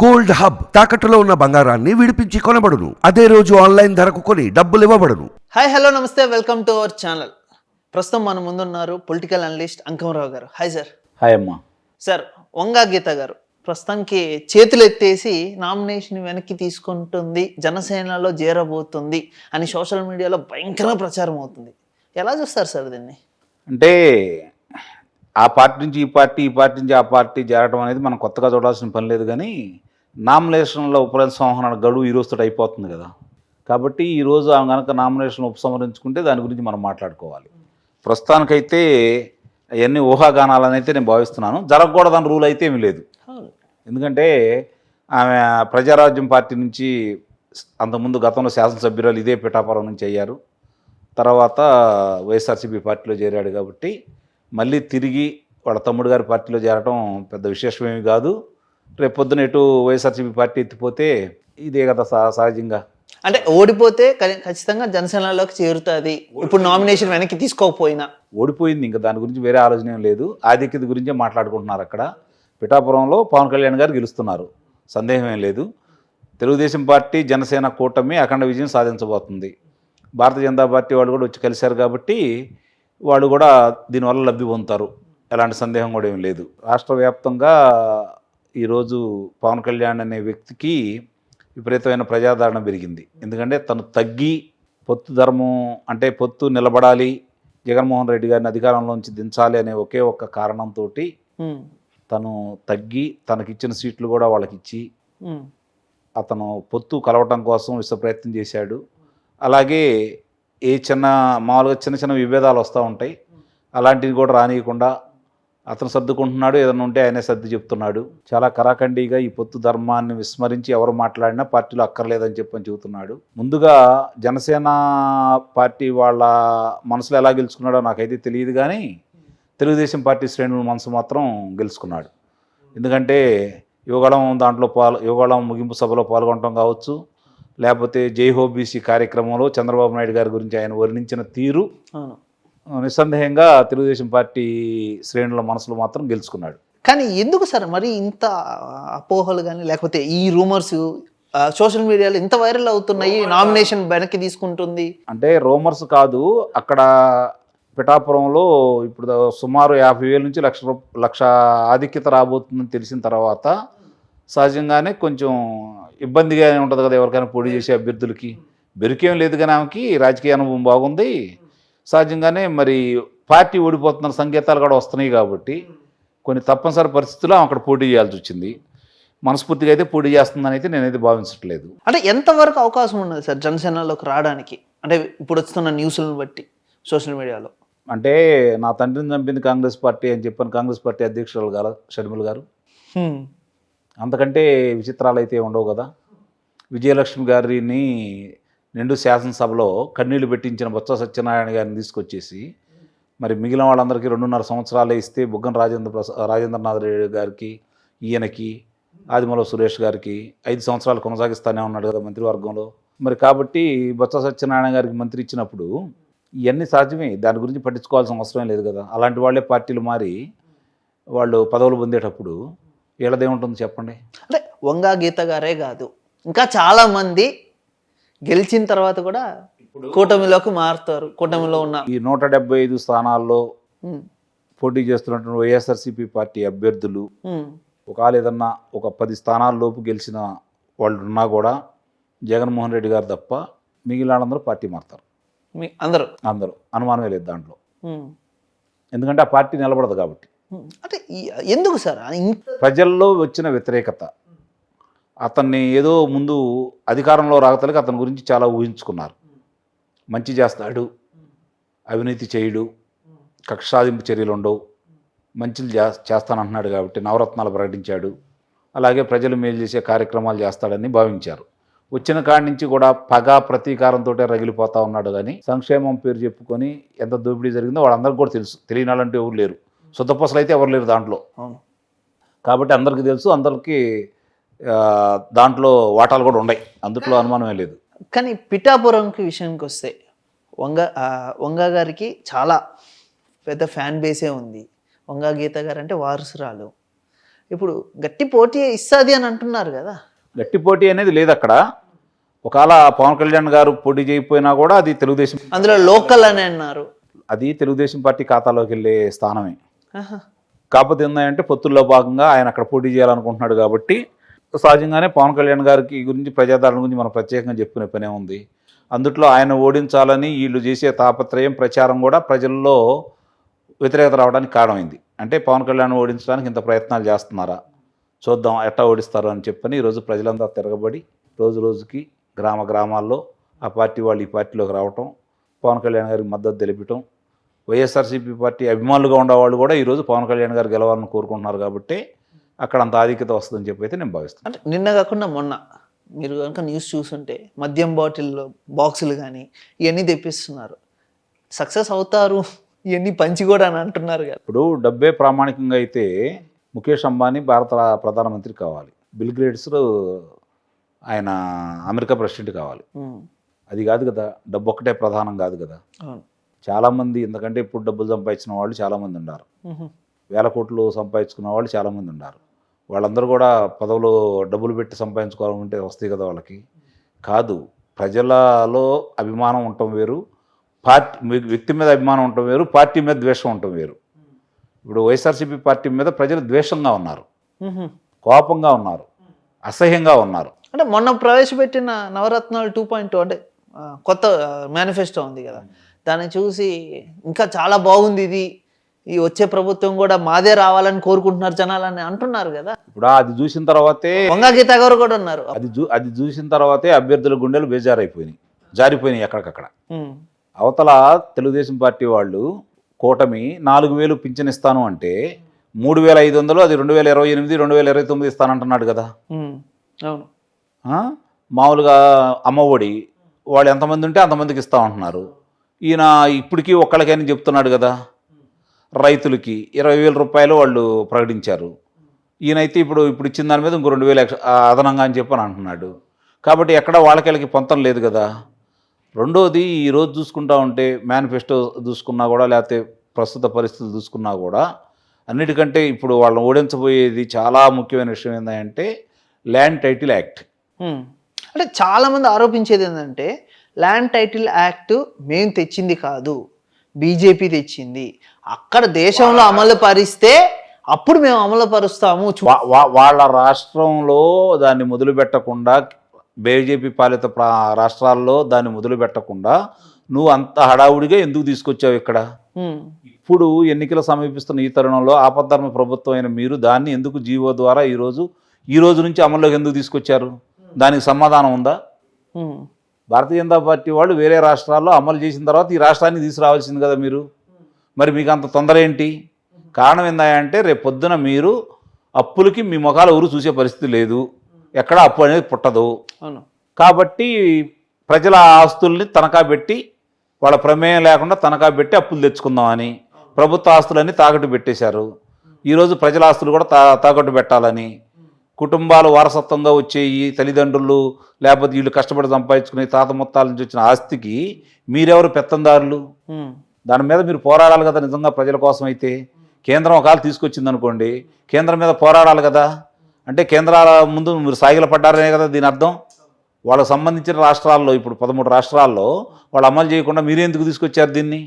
Gold hub తాకట్టులో ఉన్న బంగారాన్ని విడిపించి కొనబడును. అదే రోజు ఆన్లైన్ ధరకు కొని డబ్బులు ఇవ్వబడును. హాయ్ హలో నమస్తే వెల్కమ్ టు అవర్ ఛానల్. ప్రస్తుతం మన ముందున్నారు పొలిటికల్ అనలిస్ట్ అంకమరావు గారు. Hi sir. హాయ్ అమ్మా. సార్ వంగా గీత గారు ప్రస్తుతానికి చేతులు ఎత్తేసి నామినేషన్ వెనక్కి తీసుకుంటుంది జనసేనలో చేరబోతుంది అని సోషల్ మీడియాలో భయంకర ప్రచారం అవుతుంది. ఎలా చూస్తారు సార్ దీన్ని? అంటే ఆ పార్టీ నుంచి ఈ పార్టీ ఈ పార్టీ నుంచి ఆ పార్టీ చేరడం అనేది మనం కొత్తగా చూడాల్సిన పని లేదు కానీ నామినేషన్ల ఉపసంహరణ గడువు ఈ రోజుతో అయిపోతుంది కదా. కాబట్టి ఈరోజు ఆమె కనుక నామినేషన్ ఉపసంహరించుకుంటే దాని గురించి మనం మాట్లాడుకోవాలి. ప్రస్తుతానికైతే అవన్నీ ఊహాగానాలని అయితే నేను భావిస్తున్నాను. జరగకూడదని రూల్ అయితే ఏమీ లేదు. ఎందుకంటే ఆమె ప్రజారాజ్యం పార్టీ నుంచి అంతకుముందు గతంలో శాసనసభ్యురాలు ఇదే పిఠాపురం నుంచి అయ్యారు. తర్వాత వైఎస్ఆర్సీపీ పార్టీలో చేరాడు కాబట్టి మళ్ళీ తిరిగి వాళ్ళ తమ్ముడు గారి పార్టీలో చేరడం పెద్ద విశేషమేమి కాదు. రేపు పొద్దున ఎటు వైఎస్ఆర్సీపీ పార్టీ ఎత్తిపోతే ఇదే కదా సహ- సహజంగా. అంటే ఓడిపోతే ఖచ్చితంగా జనసేనలోకి చేరుతుంది. ఇప్పుడు నామినేషన్ వెనక్కి తీసుకోకపోయినా. ఓడిపోయింది. ఇంకా దాని గురించి వేరే ఆలోచన ఏం లేదు. ఆధిక్యత గురించే మాట్లాడుకుంటున్నారు అక్కడ. పిఠాపురంలో పవన్ కళ్యాణ్ గారు గెలుస్తున్నారు. సందేహం ఏం లేదు. తెలుగుదేశం పార్టీ జనసేన కూటమి అఖండ విజయం సాధించబోతుంది. భారతీయ జనతా పార్టీ వాళ్ళు కూడా వచ్చి కలిశారు కాబట్టి వాళ్ళు కూడా దీనివల్ల లబ్ధి పొందుతారు. ఎలాంటి సందేహం కూడా ఏం లేదు. రాష్ట్ర వ్యాప్తంగా ఈరోజు పవన్ కళ్యాణ్ అనే వ్యక్తికి విపరీతమైన ప్రజాదరణ పెరిగింది. ఎందుకంటే తను తగ్గి పొత్తు ధర్మం అంటే పొత్తు నిలబడాలి జగన్మోహన్ రెడ్డి గారిని అధికారంలోంచి దించాలి అనే ఒకే ఒక్క కారణంతో తను తగ్గి తనకిచ్చిన సీట్లు కూడా వాళ్ళకి ఇచ్చి అతను పొత్తు కలవటం కోసం విశ్వ ప్రయత్నం చేశాడు. అలాగే ఏ చిన్న మామూలుగా చిన్న చిన్న విభేదాలు వస్తూ ఉంటాయి. అలాంటివి కూడా రానియకుండా అతను సర్దుకుంటున్నాడు ఏదైనా ఉంటే ఆయనే సర్ది చెప్తున్నాడు. చాలా కరాఖండిగా ఈ పొత్తు ధర్మాన్ని విస్మరించి ఎవరు మాట్లాడినా పార్టీలో అక్కర్లేదని చెప్పని చెబుతున్నాడు. ముందుగా జనసేన పార్టీ వాళ్ళ మనసులో ఎలా గెలుచుకున్నాడో నాకైతే తెలియదు కానీ తెలుగుదేశం పార్టీ శ్రేణుల మనసు మాత్రం గెలుచుకున్నాడు. ఎందుకంటే యువగళం దాంట్లో పాల్ యువగళం ముగింపు సభలో పాల్గొనడం కావచ్చు లేకపోతే జై హో బీసీ కార్యక్రమంలో చంద్రబాబు నాయుడు గారి గురించి ఆయన వర్ణించిన తీరు నిస్సందేహంగా తెలుగుదేశం పార్టీ శ్రేణుల మనసులో మాత్రం గెలుచుకున్నాడు. కానీ ఎందుకు సార్ మరి ఇంత అపోహలు కానీ లేకపోతే ఈ రూమర్స్ సోషల్ మీడియాలో ఇంత వైరల్ అవుతున్నాయి నామినేషన్ వెనక్కి తీసుకుంటుంది? అంటే రోమర్స్ కాదు అక్కడ పిఠాపురంలో ఇప్పుడు సుమారు యాభై వేల నుంచి లక్ష లక్ష ఆధిక్యత రాబోతుందని తెలిసిన తర్వాత సహజంగానే కొంచెం ఇబ్బందిగానే ఉంటుంది కదా ఎవరికైనా పోటీ చేసే అభ్యర్థులకి. బెరికేం లేదు కానీ ఆమెకి రాజకీయ అనుభవం బాగుంది. సహజంగానే మరి పార్టీ ఓడిపోతున్న సంకేతాలు కూడా వస్తున్నాయి కాబట్టి కొన్ని తప్పనిసరి పరిస్థితుల్లో ఆమె అక్కడ పోటీ చేయాల్సి వచ్చింది. మనస్ఫూర్తిగా అయితే పోటీ చేస్తుందని అయితే నేనైతే భావించట్లేదు. అంటే ఎంతవరకు అవకాశం ఉన్నది సార్ జనసేనలోకి రావడానికి? అంటే ఇప్పుడు వస్తున్న న్యూస్లను బట్టి సోషల్ మీడియాలో. అంటే నా తండ్రిని చంపింది కాంగ్రెస్ పార్టీ అని చెప్పాను కాంగ్రెస్ పార్టీ అధ్యక్షురాలు గారు షర్మిల గారు. అంతకంటే విచిత్రాలు అయితే ఉండవు కదా. విజయలక్ష్మి గారిని నిండు శాసనసభలో కన్నీళ్ళు పెట్టించిన బొత్స సత్యనారాయణ గారిని తీసుకొచ్చేసి మరి మిగిలిన వాళ్ళందరికీ రెండున్నర సంవత్సరాలే ఇస్తే బుగ్గన రాజేంద్ర రాజేంద్రనాథ్ రెడ్డి గారికి ఈయనకి ఆదిమూల సురేష్ గారికి ఐదు సంవత్సరాలు కొనసాగిస్తానే ఉన్నాడు కదా మంత్రివర్గంలో. మరి కాబట్టి బొత్స సత్యనారాయణ గారికి మంత్రి ఇచ్చినప్పుడు ఇవన్నీ సాధ్యమే. దాని గురించి పట్టించుకోవాల్సిన అవసరం లేదు కదా. అలాంటి వాళ్ళే పార్టీలు మారి వాళ్ళు పదవులు పొందేటప్పుడు వీళ్ళదేముంటుంది చెప్పండి? అంటే వంగా గీత గారే కాదు. ఇంకా చాలా మంది గెలిచిన తర్వాత కూడా కూటమిలోకి మారుతారు. కూటమిలో ఉన్న ఈ నూట డెబ్బై ఐదు స్థానాల్లో పోటీ చేస్తున్నటువంటి వైఎస్ఆర్సీపీ పార్టీ అభ్యర్థులు ఒకవేళ ఏదన్నా ఒక పది స్థానాల లోపు గెలిచిన వాళ్ళు ఉన్నా కూడా జగన్మోహన్ రెడ్డి గారు తప్ప మిగిలిన వాళ్ళందరూ పార్టీ మారుతారు. మీ అందరూ. అందరూ. అనుమానమే లేదు దాంట్లో. ఎందుకంటే ఆ పార్టీ నిలబడదు కాబట్టి. అంటే ఎందుకు సార్? ప్రజల్లో వచ్చిన వ్యతిరేకత. అతన్ని ఏదో ముందు అధికారంలో రాగతలకి అతని గురించి చాలా ఊహించుకున్నారు. మంచి చేస్తాడు. అవినీతి చేయడు. కక్షాదింపు చర్యలు ఉండవు. మంచిలు చేస్తానంటున్నాడు కాబట్టి నవరత్నాలు ప్రకటించాడు. అలాగే ప్రజలు మేలు చేసే కార్యక్రమాలు చేస్తాడని భావించారు. వచ్చిన కాడి నుంచి కూడా పగ ప్రతీకారంతో రగిలిపోతా ఉన్నాడు కానీ సంక్షేమం పేరు చెప్పుకొని ఎంత దోపిడీ జరిగిందో వాళ్ళందరికీ కూడా తెలుసు. తెలియనాలంటే ఎవరు లేరు. శుద్ధపసలు అయితే ఎవరు లేరు దాంట్లో. కాబట్టి అందరికీ తెలుసు అందరికీ దాంట్లో వాటాలు కూడా ఉన్నాయి. అందుట్లో అనుమానమే లేదు. కానీ పిఠాపురంకి విషయానికి వస్తే వంగ వంగ గారికి చాలా పెద్ద ఫ్యాన్ బేసే ఉంది. వంగ గీత గారు అంటే వారసురాలు. ఇప్పుడు గట్టి పోటీ ఇస్తుంది అని అంటున్నారు కదా. గట్టి పోటీ అనేది లేదు అక్కడ. ఒకవేళ పవన్ కళ్యాణ్ గారు పోటీ చేయకపోయినా కూడా అది తెలుగుదేశం అందులో లోకల్ అని అన్నారు. అది తెలుగుదేశం పార్టీ ఖాతాలోకి వెళ్ళే స్థానమే. కాకపోతే ఏంటంటే పొత్తుల్లో భాగంగా ఆయన అక్కడ పోటీ చేయాలనుకుంటున్నాడు కాబట్టి సహజంగానే పవన్ కళ్యాణ్ గారికి గురించి ప్రజాదరణ గురించి మనం ప్రత్యేకంగా చెప్పుకునే పనే ఉంది. అందుట్లో ఆయన ఓడించాలని వీళ్ళు చేసే తాపత్రయం ప్రచారం కూడా ప్రజల్లో వ్యతిరేకత రావడానికి కారణమైంది. అంటే పవన్ కళ్యాణ్ ఓడించడానికి ఇంత ప్రయత్నాలు చేస్తున్నారా? చూద్దాం ఎట్టా ఓడిస్తారు అని చెప్పని ఈరోజు ప్రజలంతా తిరగబడి రోజు రోజుకి గ్రామ గ్రామాల్లో ఆ పార్టీ వాళ్ళు ఈ పార్టీలోకి రావటం పవన్ కళ్యాణ్ గారికి మద్దతు తెలిపటం వైఎస్ఆర్సీపీ పార్టీ అభిమానులుగా ఉండేవాళ్ళు కూడా ఈరోజు పవన్ కళ్యాణ్ గారు గెలవాలని కోరుకుంటున్నారు కాబట్టి అక్కడ అంత ఆధిక్యత వస్తుందని చెప్పి అయితే నేను భావిస్తాను అంటే నిన్న కాకుండా మొన్న మీరు కనుక న్యూస్ చూసుంటే మద్యం బాటిల్లో బాక్సులు కానీ ఇవన్నీ తెప్పిస్తున్నారు. సక్సెస్ అవుతారు ఇవన్నీ పంచి కూడా అని అంటున్నారు కదా. ఇప్పుడు డబ్బే ప్రామాణికంగా అయితే ముఖేష్ అంబానీ భారత ప్రధానమంత్రి కావాలి. బిల్ గ్రేట్స్ ఆయన అమెరికా ప్రెసిడెంట్ కావాలి. అది కాదు కదా డబ్బు ఒక్కటే ప్రధానం కాదు కదా. అవును. చాలామంది ఎందుకంటే ఇప్పుడు డబ్బులు సంపాదించిన వాళ్ళు చాలామంది ఉన్నారు. వేల కోట్లు సంపాదించుకున్న వాళ్ళు చాలామంది ఉన్నారు. వాళ్ళందరూ కూడా పదవులు డబ్బులు పెట్టి సంపాదించుకోవాలంటే వస్తాయి కదా వాళ్ళకి. కాదు ప్రజలలో అభిమానం ఉండటం వేరు పార్టీ మీ- వ్యక్తి మీద అభిమానం ఉండటం వేరు పార్టీ మీద ద్వేషం ఉండటం వేరు. ఇప్పుడు వైఎస్ఆర్సీపీ పార్టీ మీద ప్రజలు ద్వేషంగా ఉన్నారు. కోపంగా ఉన్నారు. అసహ్యంగా ఉన్నారు. అంటే మొన్న ప్రవేశపెట్టిన నవరత్నాలు టూ పాయింట్ అంటే కొత్త మేనిఫెస్టో ఉంది కదా. దాన్ని చూసి ఇంకా చాలా బాగుంది ఇది. ఈ వచ్చే ప్రభుత్వం కూడా మాదే రావాలని కోరుకుంటున్నారు జనాలని అంటున్నారు కదా. ఇప్పుడు అది చూసిన తర్వాతే వంగా గీత గారు కూడా ఉన్నారు. అది అది చూసిన తర్వాతే అభ్యర్థుల గుండెలు బేజారైపోయినాయి జారిపోయినాయి ఎక్కడికక్కడ. అవతల తెలుగుదేశం పార్టీ వాళ్ళు కూటమి నాలుగు వేలు పింఛన్ ఇస్తాను అంటే మూడు వేల ఐదు వందలు అది రెండు వేల ఇరవై ఎనిమిది రెండు వేల ఇరవై తొమ్మిది ఇస్తానంటున్నాడు కదా. అవును? మామూలుగా అమ్మఒడి వాళ్ళు ఎంతమంది ఉంటే అంతమందికి ఇస్తామంటున్నారు. ఈయన ఇప్పటికీ ఒక్కళ్ళకైనా చెప్తున్నాడు కదా రైతులకి ఇరవై వేల రూపాయలు వాళ్ళు ప్రకటించారు. ఈయనైతే ఇప్పుడు ఇప్పుడు ఇచ్చిన దాని మీద ఇంకో రెండు వేలు అదనంగా అని చెప్పని అంటున్నాడు. కాబట్టి ఎక్కడ వాళ్ళకి పొంతం లేదు కదా. రెండోది ఈరోజు చూసుకుంటా ఉంటే మేనిఫెస్టో చూసుకున్నా కూడా లేకపోతే ప్రస్తుత పరిస్థితులు చూసుకున్నా కూడా అన్నిటికంటే ఇప్పుడు వాళ్ళని ఓడించబోయేది చాలా ముఖ్యమైన విషయం ఏంటంటే ల్యాండ్ టైటిల్ యాక్ట్. అంటే చాలామంది ఆరోపించేది ఏంటంటే ల్యాండ్ టైటిల్ యాక్ట్ మేము తెచ్చింది కాదు. బీజేపీ తెచ్చింది. అక్కడ దేశంలో అమలు పరిస్తే అప్పుడు మేము అమలు పరుస్తాము. వాళ్ళ రాష్ట్రంలో దాన్ని మొదలు పెట్టకుండా బీజేపీ పాలిత రాష్ట్రాల్లో దాన్ని మొదలు పెట్టకుండా నువ్వు అంత హడావుడిగా ఎందుకు తీసుకొచ్చావు ఇక్కడ? ఇప్పుడు ఎన్నికలు సమీపిస్తున్న ఈ తరుణంలో ఆపద్ధర్మ ప్రభుత్వం అయిన మీరు దాన్ని ఎందుకు జీవో ద్వారా ఈరోజు ఈ రోజు నుంచి అమల్లోకి ఎందుకు తీసుకొచ్చారు? దానికి సమాధానం ఉందా? భారతీయ జనతా పార్టీ వాళ్ళు వేరే రాష్ట్రాల్లో అమలు చేసిన తర్వాత ఈ రాష్ట్రాన్ని తీసుకురావాల్సింది కదా మీరు? మరి మీకు అంత తొందర ఏంటి? కారణం ఏందంటే రేపు పొద్దున మీరు అప్పులకి మీ ముఖాలు ఎవరు చూసే పరిస్థితి లేదు. ఎక్కడ అప్పు అనేది పుట్టదు. కాబట్టి ప్రజల ఆస్తుల్ని తనఖా పెట్టి వాళ్ళ ప్రమేయం లేకుండా తనఖా పెట్టి అప్పులు తెచ్చుకుందామని ప్రభుత్వ ఆస్తులన్నీ తాకట్టు పెట్టేశారు. ఈరోజు ప్రజల ఆస్తులు కూడా తా తాకట్టు పెట్టాలని కుటుంబాలు వారసత్వంగా వచ్చే ఈ తల్లిదండ్రులు లేకపోతే వీళ్ళు కష్టపడి సంపాదించుకునే తాత మొత్తాల నుంచి వచ్చిన ఆస్తికి మీరెవరు పెత్తందారులు? దాని మీద మీరు పోరాడాలి కదా నిజంగా ప్రజల కోసం అయితే. కేంద్రం ఒకవేళ తీసుకొచ్చింది అనుకోండి. కేంద్రం మీద పోరాడాలి కదా. అంటే కేంద్రాల ముందు మీరు సాగిల పడ్డారనే కదా దీని అర్థం. వాళ్ళకు సంబంధించిన రాష్ట్రాల్లో ఇప్పుడు పదమూడు రాష్ట్రాల్లో వాళ్ళు అమలు చేయకుండా మీరే ఎందుకు తీసుకొచ్చారు దీన్ని?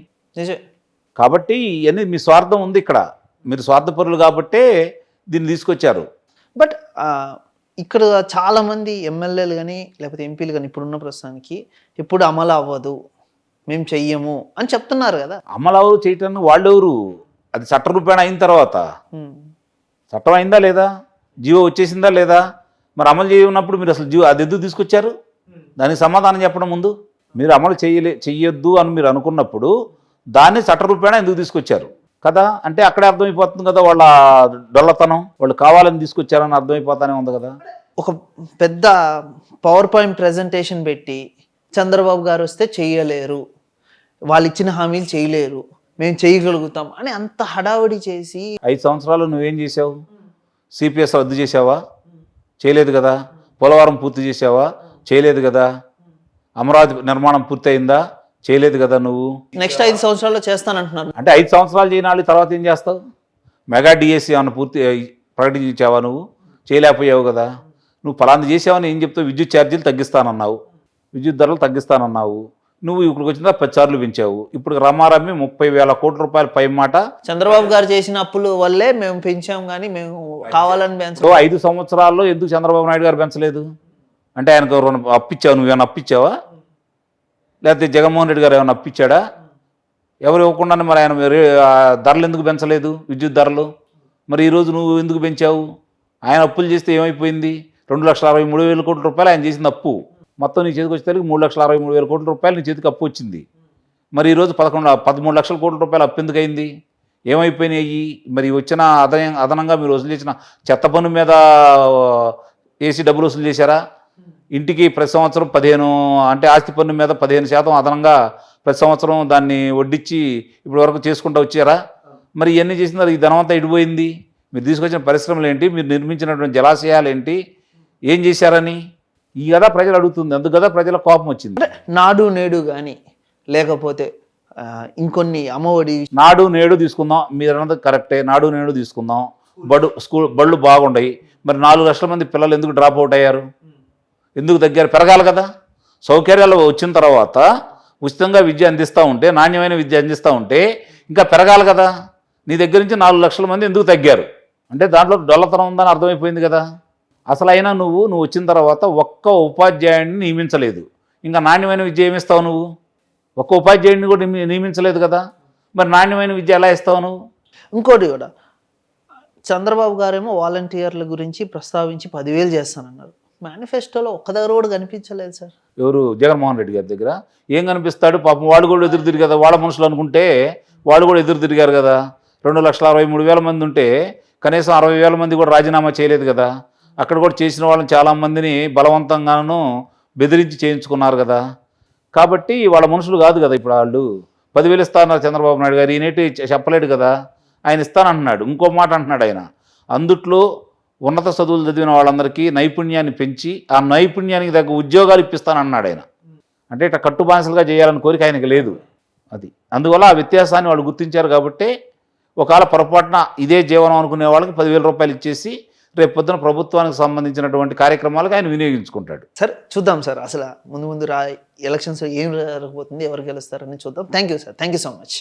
కాబట్టి ఇవన్నీ మీ స్వార్థం ఉంది ఇక్కడ. మీరు స్వార్థపరులు కాబట్టే దీన్ని తీసుకొచ్చారు. బట్ ఇక్కడ చాలా మంది ఎమ్మెల్యేలు కానీ లేకపోతే ఎంపీలు కానీ ఇప్పుడున్న ప్రస్తుతానికి ఎప్పుడు అమలు అవ్వదు మేము చెయ్యము అని చెప్తున్నారు కదా. అమలు ఎవరు చేయటానికి వాళ్ళెవరు అది చట్టరూపేణ అయిన తర్వాత. చట్టం అయిందా లేదా? జీవో వచ్చేసిందా లేదా? మరి అమలు చేయనప్పుడు మీరు అసలు జీవో అది ఎందుకు తీసుకొచ్చారు? దానికి సమాధానం చెప్పడం ముందు. మీరు అమలు చేయలే చెయ్యొద్దు అని మీరు అనుకున్నప్పుడు దాన్ని చట్టరూపేణ ఎందుకు తీసుకొచ్చారు? కదా? అంటే అక్కడే అర్థమైపోతుంది కదా వాళ్ళ డొల్లతనం? వాళ్ళు కావాలని తీసుకొచ్చారని అర్థమైపోతానే ఉంది కదా? ఒక పెద్ద పవర్ పాయింట్ ప్రజెంటేషన్ పెట్టి చంద్రబాబు గారు వస్తే చేయలేరు. వాళ్ళు ఇచ్చిన హామీలు చేయలేరు. మేము చేయగలుగుతాం అని అంత హడావుడి చేసి ఐదు సంవత్సరాలు నువ్వేం చేసావు సిపిఎస్ రద్దు చేసావా చేయలేదు కదా? పోలవరం పూర్తి చేసావా చేయలేదు కదా? అమరావతి నిర్మాణం పూర్తయిందా? చేయలేదు కదా నువ్వు? నెక్స్ట్ ఐదు సంవత్సరాల్లో చేస్తానంటున్నారు అంటే ఐదు సంవత్సరాలు చేయనాలి తర్వాత ఏం చేస్తావు? మెగా డిఎస్సి ఏమన్నా పూర్తి ప్రకటించావా నువ్వు? చేయలేకపోయావు కదా. నువ్వు ఫలాంది చేసావని ఏం చెప్తావు విద్యుత్ ఛార్జీలు తగ్గిస్తానన్నావు. విద్యుత్ ధరలు తగ్గిస్తానన్నావు. నువ్వు ఇక్కడికి వచ్చిన పది సార్లు పెంచావు. ఇప్పుడు రమారమ్మి ముప్పై వేల కోట్ల రూపాయల పై మాట. చంద్రబాబు గారు చేసిన అప్పుల వల్లే మేము పెంచాం కానీ మేము కావాలని పెంచం ఐదు సంవత్సరాల్లో ఎందుకు చంద్రబాబు నాయుడు గారు పెంచలేదు? అంటే ఆయనకు అప్పిచ్చావు? నువ్వేమైనా అప్పిచ్చావా? లేకపోతే జగన్మోహన్ రెడ్డి గారు ఏమైనా అప్పించాడా ఎవరు ఇవ్వకుండానే మరి ఆయన ధరలు ఎందుకు పెంచలేదు? విద్యుత్ ధరలు. మరి ఈరోజు నువ్వు ఎందుకు పెంచావు? ఆయన అప్పులు చేస్తే ఏమైపోయింది? రెండు లక్షల అరవై మూడు వేల కోట్ల రూపాయలు ఆయన చేసిన అప్పు. మొత్తం నీ చేతికి వచ్చేసరికి మూడు లక్షల అరవై మూడు వేల కోట్ల రూపాయలు నీ చేతికి అప్పు వచ్చింది. మరి ఈరోజు పదకొండు పదమూడు లక్షల కోట్ల రూపాయలు అప్పు ఎందుకు అయింది? ఏమైపోయినాయి? మరి వచ్చిన అదన అదనంగా మీరు వసూలు చేసిన చెత్త పన్ను మీద ఏసీ డబ్బులు వసూలు చేశారా? ఇంటికి ప్రతి సంవత్సరం పదిహేను అంటే ఆస్తి పన్ను మీద పదిహేను శాతం అదనంగా ప్రతి సంవత్సరం దాన్ని వడ్డించి ఇప్పటి వరకు చేసుకుంటూ వచ్చారా? మరి ఇవన్నీ చేసిన ఈ ధనమంతా ఇడిపోయింది మీరు తీసుకొచ్చిన పరిశ్రమలు ఏంటి? మీరు నిర్మించినటువంటి జలాశయాలు ఏంటి? ఏం చేశారని? ఈ కదా ప్రజలు అడుగుతుంది. అందుకు కదా ప్రజల కోపం వచ్చింది. నాడు నేడు కానీ లేకపోతే ఇంకొన్ని అమ్మఒడి నాడు నేడు తీసుకుందాం. మీరు అన్నది కరెక్టే. నాడు నేడు తీసుకుందాం. బడు స్కూల్ బళ్ళు బాగుండయి. మరి నాలుగు లక్షల మంది పిల్లలు ఎందుకు డ్రాప్ అవుట్ అయ్యారు? ఎందుకు తగ్గారు పెరగాలి కదా? సౌకర్యాలు వచ్చిన తర్వాత ఉచితంగా విద్య అందిస్తూ ఉంటే నాణ్యమైన విద్య అందిస్తూ ఉంటే ఇంకా పెరగాలి కదా? నీ దగ్గర నుంచి నాలుగు లక్షల మంది ఎందుకు తగ్గారు? అంటే దాంట్లో డొల్లతనం ఉందని అర్థమైపోయింది కదా? అసలు అయినా నువ్వు నువ్వు వచ్చిన తర్వాత ఒక్క ఉపాధ్యాయుడిని నియమించలేదు. ఇంకా నాణ్యమైన విద్య ఏమిస్తావు నువ్వు? ఒక్క ఉపాధ్యాయుడిని కూడా నియమించలేదు కదా? మరి నాణ్యమైన విద్య ఎలా ఇస్తావు నువ్వు? ఇంకోటి కూడా చంద్రబాబు గారేమో వాలంటీర్ల గురించి ప్రస్తావించి పదివేలు చేస్తానన్నారు. మేనిఫెస్టోలో ఒక్క దగ్గర కూడా కనిపించలేదు సార్. ఎవరు? జగన్మోహన్ రెడ్డి గారి దగ్గర? ఏం కనిపిస్తాడు? పాపం వాళ్ళు కూడా ఎదురు తిరిగి కదా వాళ్ళ మనుషులు అనుకుంటే వాళ్ళు కూడా ఎదురు తిరిగారు కదా. రెండు లక్షల అరవై మూడు వేల మంది ఉంటే కనీసం అరవై వేల మంది కూడా రాజీనామా చేయలేదు కదా. అక్కడ కూడా చేసిన వాళ్ళని చాలామందిని బలవంతంగాను బెదిరించి చేయించుకున్నారు కదా. కాబట్టి వాళ్ళ మనుషులు కాదు కదా ఇప్పుడు వాళ్ళు. పదివేలు ఇస్తానన్నారు చంద్రబాబు నాయుడు గారు ఈనేటి చెప్పలేడు కదా. ఆయన ఇస్తానంటున్నాడు ఇంకో మాట అంటున్నాడు ఆయన. అందుట్లో ఉన్నత చదువులు చదివిన వాళ్ళందరికీ నైపుణ్యాన్ని పెంచి ఆ నైపుణ్యానికి తగ్గ ఉద్యోగాలు ఇప్పిస్తానన్నాడు ఆయన. అంటే ఇట్లా కట్టుబానిసలుగా చేయాలని కోరిక ఆయనకి లేదు అది. అందువల్ల ఆ వ్యత్యాసాన్ని వాళ్ళు గుర్తించారు కాబట్టి ఒకవేళ పొరపాటున ఇదే జీవనం అనుకునే వాళ్ళకి పదివేల రూపాయలు ఇచ్చేసి రేపు పొద్దున ప్రభుత్వానికి సంబంధించినటువంటి కార్యక్రమాలకు ఆయన వినియోగించుకుంటాడు. సార్ చూద్దాం సార్. అసలు ముందు ముందు రా ఎలక్షన్స్ ఏం రాకపోతుంది ఎవరు గెలుస్తారని చూద్దాం. Thank you sir. Thank you so much.